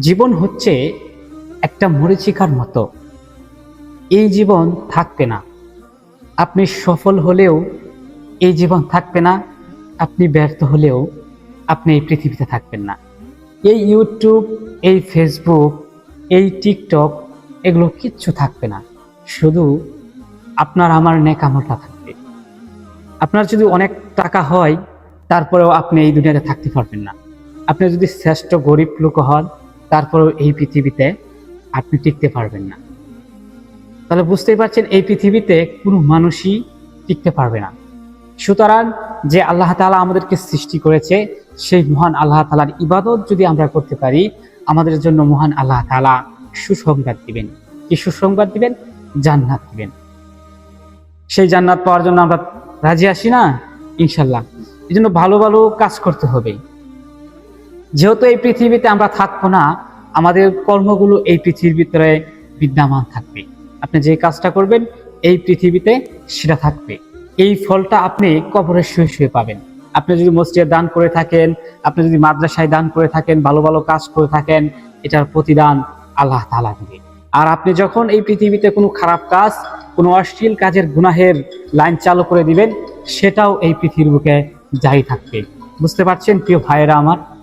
জীবন হচ্ছে একটা মরিচিকার মতো। এই জীবন থাকবে না। আপনি সফল হলেও এই জীবন থাকবে না। আপনি ব্যর্থ হলেও আপনি এই পৃথিবীতে থাকবেন না। এই ইউটিউব এই ফেসবুক এই টিকটক এগুলো কিচ্ছু থাকবে না। শুধু আপনার আমার নেকামলটা থাকবে। আপনার যদি অনেক টাকা হয়, তারপরেও আপনি এই দুনিয়াতে থাকতে পারবেন না। আপনি যদি শ্রেষ্ঠ গরিব লোক হন তারপরেও এই পৃথিবীতে আপনি টিকতে পারবেন না। তাহলে বুঝতেই পারছেন, এই পৃথিবীতে কোনো মানুষই টিকতে পারবে না। সুতরাং যে আল্লাহ তাআলা আমাদেরকে সৃষ্টি করেছে, সেই মহান আল্লাহ তালার ইবাদত যদি আমরা করতে পারি, আমাদের জন্য মহান আল্লাহ তাআলা সুসংবাদ দিবেন। কি সুসংবাদ দিবেন? জান্নাত দিবেন। সেই জান্নাত পাওয়ার জন্য আমরা রাজি আসি না? ইনশাল্লাহ এই জন্য ভালো ভালো কাজ করতে হবে। যেহেতু এই পৃথিবীতে আমরা থাকব না, আমাদের কর্মগুলো এই পৃথিবীর ভিতরে বিদ্যমান থাকবে। আপনি যে কাজটা করবেন, এই পৃথিবীতে সেটা থাকবে। এই ফলটা আপনি কবরে শুয়ে শুয়ে পাবেন। আপনি যদি মসজিদে দান করে থাকেন, আপনি যদি মাদ্রাসায় দান করে থাকেন, ভালো ভালো কাজ করে থাকেন, এটার প্রতিদান আল্লাহ তালা দিবে। আর আপনি যখন এই পৃথিবীতে কোনো খারাপ কাজ, কোনো অশ্লীল কাজের গুনাহের লাইন চালু করে দিবেন, সেটাও এই পৃথিবীর বুকে জারি থাকবে। বুঝতে পারছেন, প্রিয় ভাইয়েরা আমার?